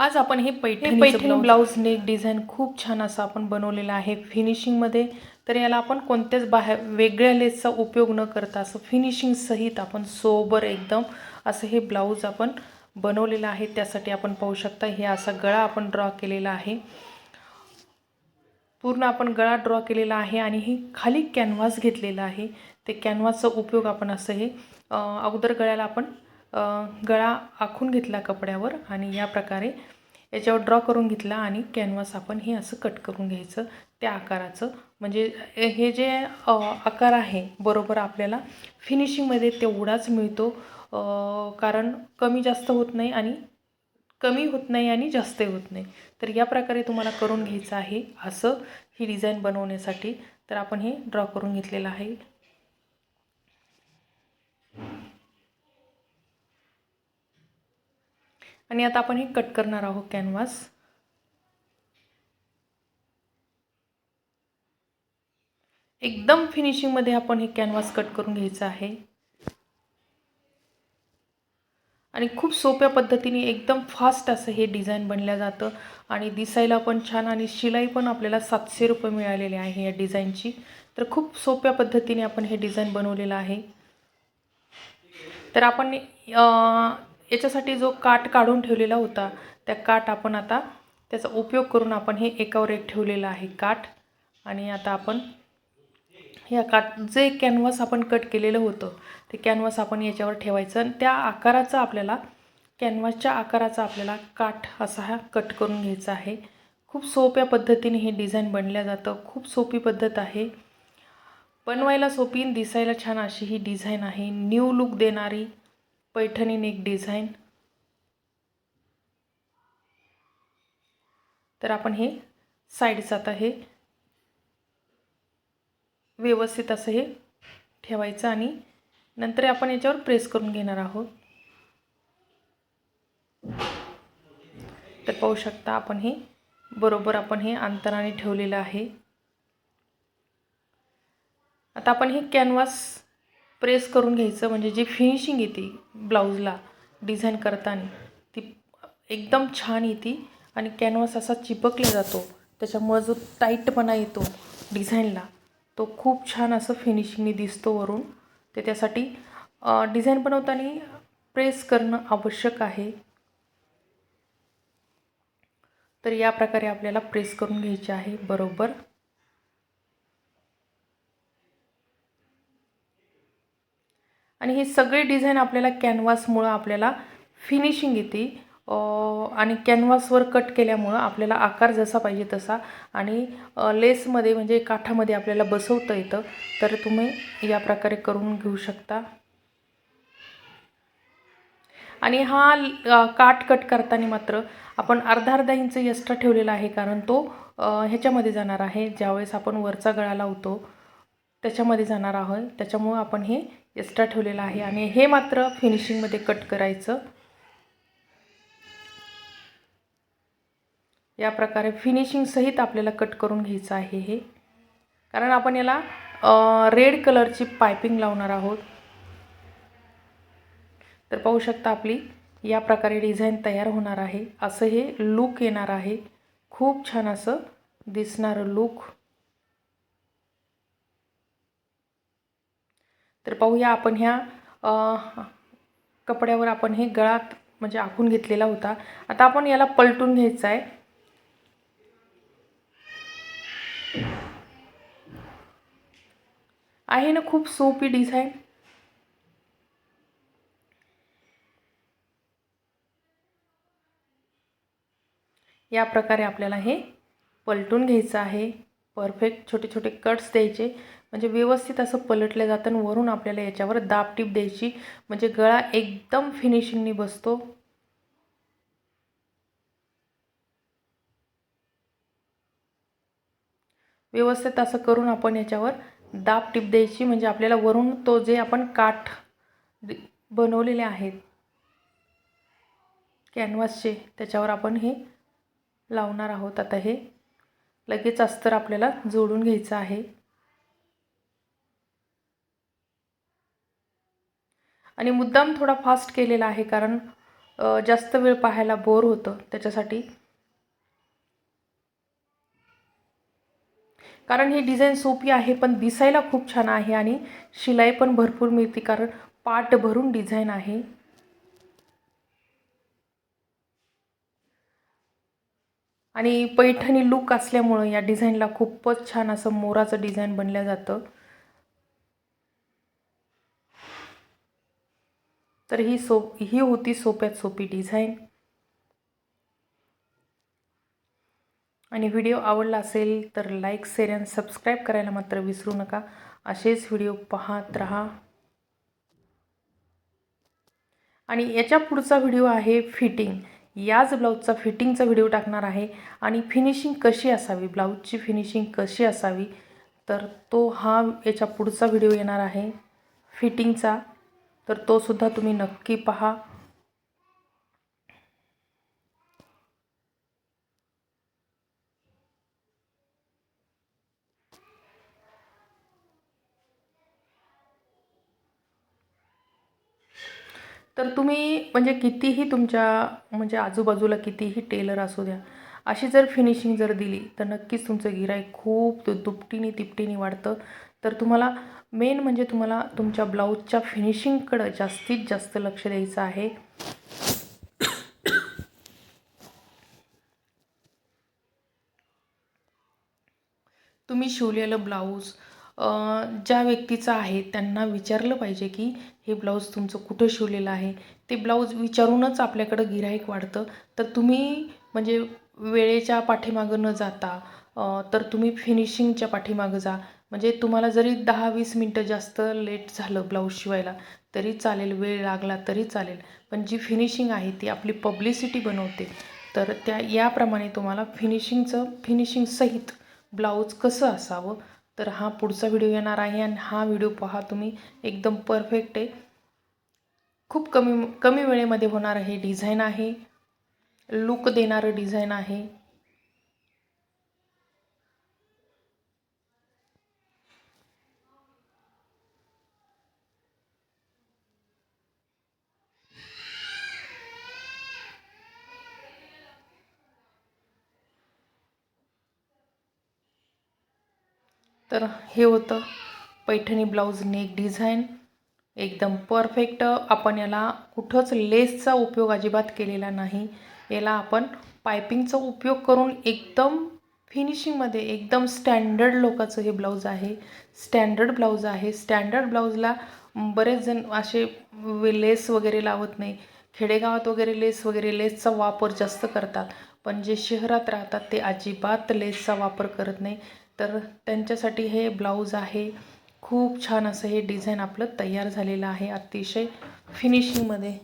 आज आपण हे Paithani Paithani blouse neck design खूप छान असं आपण बनवलेलं आहे. फिनिशिंगमध्ये तर याला आपण कोणत्याच बाहेर वेगळ्या लेसचा उपयोग न करता असं फिनिशिंग सहित आपण सोबर एकदम असं हे ब्लाऊज आपण बनवलेलं आहे. त्यासाठी आपण पाहू शकता हे असा गळा आपण ड्रॉ केलेला आहे. पूर्ण आपण गळा ड्रॉ केलेला आहे आणि हे खाली कॅनव्हास घेतलेला आहे. ते कॅनव्हासचा उपयोग आपण असं हे अगोदर गळ्याला आपण गळा आखून घेतला कपड्यावर आणि या प्रकारे याच्यावर ड्रॉ करून घेतला आणि कॅनव्हास आपण हे असं कट करून घ्यायचं त्या आकाराचं. म्हणजे हे जे आकार आहे बरोबर आपल्याला फिनिशिंगमध्ये तेवढाच मिळतो. कारण कमी जास्त होत नाही आणि कमी होत नाही आणि जास्त होत नाही. तर या प्रकारे तुम्हाला करून घ्यायचं आहे असं ही डिझाईन बनवण्यासाठी. तर आपण हे ड्रॉ करून घेतलेलं आहे. आणि आता आपण हे कट करणार आहोत कॅनव्हास एकदम फिनिशिंगमध्ये आपण हे कॅनव्हास कट करून घ्यायचं आहे. आणि खूप सोप्या पद्धतीने एकदम फास्ट असं हे डिझाईन बनलं जातं. आणि दिसायला पण छान आणि शिलाई पण आपल्याला सातशे रुपये मिळालेली आहे या डिझाईनची तर खूप सोप्या पद्धतीने आपण हे डिझाईन बनवलेलं आहे. तर आपण याच्यासाठी जो काट काढून ठेवलेला होता त्या काट आपण आता त्याचा उपयोग करून आपण हे एकावर एक ठेवलेलं आहे काठ आणि आता आपण या काट जे कॅनव्हास आपण कट केलेलं होतं ते कॅनव्हास आपण याच्यावर ठेवायचं. आणि त्या आकाराचा आपल्याला कॅनव्हासच्या आकाराचा आपल्याला काठ असा हा कट करून घ्यायचा आहे. खूप सोप्या पद्धतीने हे डिझाईन बनलं जातं. खूप सोपी पद्धत आहे. बनवायला सोपी दिसायला छान अशी ही डिझाईन आहे. न्यू लुक देणारी पैठणी नेक डिझाईन तर आपण हे साईडचं आता हे व्यवस्थित असं हे ठेवायचं आणि नंतर आपण याच्यावर प्रेस करून घेणार आहोत. तर पाहू शकता आपण हे बरोबर आपण हे अंतराने ठेवलेलं आहे. आता आपण हे कॅनव्हास प्रेस करून घ्यायचं म्हणजे जी फिनिशिंग येते ब्लाऊजला डिझाईन करताना ती एकदम छान येते आणि कॅनव्हास असा चिपकला जातो. त्याच्यामुळं जो टाईटपणा येतो डिझाईनला तो खूप छान असं फिनिशिंगने दिसतो वरून. ते त्यासाठी डिझाईन बनवताना प्रेस करणं आवश्यक आहे. तर या प्रकारे आपल्याला प्रेस करून घ्यायचे आहे बरोबर. आणि ही सगळी डिझाईन आपल्याला कॅनव्हासमुळं आपल्याला फिनिशिंग येते. आणि कॅनव्हासवर कट केल्यामुळं आपल्याला आकार जसा पाहिजे तसा. आणि लेसमध्ये म्हणजे काठामध्ये आपल्याला बसवता येतं. तर तुम्ही या प्रकारे करून घेऊ शकता. आणि हा काठ कट करताना मात्र आपण अर्धा अर्धा इंच एक्स्ट्रा ठेवलेला आहे. कारण तो ह्याच्यामध्ये जाणार आहे. ज्यावेळेस आपण वरचा गळा लावतो त्याच्यामध्ये जाणार आहोत. त्याच्यामुळं आपण हे एक्स्ट्रा ठेवलेलं आहे आणि हे मात्र फिनिशिंगमध्ये कट करायचं. या प्रकारे फिनिशिंग सहित आपल्याला कट करून घ्यायचं आहे हे. कारण आपण याला रेड कलरची पायपिंग लावणार आहोत. तर पाहू शकता आपली या प्रकारे डिझाईन तयार होणार आहे. असं हे लूक येणार आहे. खूप छान असं दिसणारं लूक तर पाहूया आपण ह्या कपड्यावर आपण हे गळात म्हणजे आखून घेतलेला होता. आता आपण याला पलटून घ्यायचं आहे. आहे ना खूप सोपी डिझाईन. या प्रकारे आपल्याला हे पलटून घ्यायचं आहे. परफेक्ट छोटे छोटे कट्स द्यायचे. म्हणजे व्यवस्थित असं पलटलं जातं आणि वरून आपल्याला याच्यावर दाब टीप द्यायची. म्हणजे गळा एकदम फिनिशिंगनी बसतो. व्यवस्थित असं करून आपण याच्यावर दाब टीप द्यायची. म्हणजे आपल्याला वरून तो जे आपण काठ बनवलेले आहेत कॅनव्हासचे त्याच्यावर आपण हे लावणार आहोत. आता हे लगेच अस्तर आपल्याला जोडून घ्यायचं आहे. आणि मुद्दाम थोडा फास्ट केलेला आहे कारण जास्त वेळ पाहायला बोर होतं त्याच्यासाठी. कारण ही डिझाईन सोपी आहे पण दिसायला खूप छान आहे आणि शिलाई पण भरपूर मिळते कारण पाट भरून डिझाईन आहे. आणि पैठणी लुक असल्यामुळं या डिझाईनला खूपच छान असं मोराचं डिझाईन बनलं जातं. तर ही सो ही होती सोप्यात सोपी डिझाईन. आणि व्हिडिओ आवडला असेल तर लाईक शेअर आणि सबस्क्राईब करायला मात्र विसरू नका. असेच व्हिडिओ पाहत राहा. आणि याच्या पुढचा व्हिडिओ आहे फिटिंग. याच ब्लाऊजचा फिटिंगचा व्हिडिओ टाकणार आहे. आणि फिनिशिंग कशी असावी? ब्लाऊजची फिनिशिंग कशी असावी? तर तो हा याच्या पुढचा व्हिडिओ येणार आहे. फिटिंगचा. तर तो सुद्धा तुम्ही नक्की पहा. तर तुम्ही म्हणजे कितीही तुमच्या म्हणजे आजूबाजूला कितीही टेलर असू द्या अशी जर फिनिशिंग जर दिली तर नक्कीच तुमचं गिराईक खूप दुपटीने तिपटीने वाढतं. तर तुम्हाला मेन म्हणजे तुम्हाला तुमच्या ब्लाऊजच्या फिनिशिंगकडं जास्तीत जास्त लक्ष द्यायचं आहे. तुम्ही शिवलेलं ब्लाऊज ज्या व्यक्तीचं आहे त्यांना विचारलं पाहिजे की हे ब्लाऊज तुमचं कुठं शिवलेलं आहे? ते ब्लाऊज विचारूनच आपल्याकडं गिराईक वाढतं. तर तुम्ही म्हणजे वेळेच्या पाठीमागं न जाता तर तुम्ही फिनिशिंगच्या पाठीमागं जा. म्हणजे तुम्हाला जरी दहा वीस मिनटं जास्त लेट झालं ब्लाऊज शिवायला तरी चालेल वेळ लागला तरी चालेल. पण जी फिनिशिंग आहे ती आपली पब्लिसिटी बनवते. तर त्या याप्रमाणे तुम्हाला फिनिशिंगचं फिनिशिंगसहित ब्लाऊज कसं असावं तर हा पुढचा व्हिडिओ येणार आहे आणि हा व्हिडिओ पहा तुम्ही. एकदम परफेक्ट आहे. खूप कमी कमी वेळेमध्ये होणारं हे डिझाईन आहे. लुक देणारं डिझाईन आहे. तर हे होतं. पैठणी ब्लाऊज नेक डिझाईन एकदम परफेक्ट आपण याला कुठंच लेसचा उपयोग अजिबात केलेला नाही. याला आपण पायपिंगचा उपयोग करून एकदम फिनिशिंगमध्ये एकदम स्टँडर्ड लोकाचं हे ब्लाऊज आहे. स्टँडर्ड ब्लाऊज आहे. स्टँडर्ड ब्लाऊजला बरेच जण असे लेस वगैरे लावत नाही. खेडेगावात वगैरे लेस वगैरे लेसचा वापर जास्त करतात. पण जे शहरात राहतात ते अजिबात लेसचा वापर करत नाही. तर त्यांच्यासाठी हे ब्लाऊज आहे. खूप छान असं हे डिझाईन आपलं तयार झालेलं आहे. अतिशय फिनिशिंगमध्ये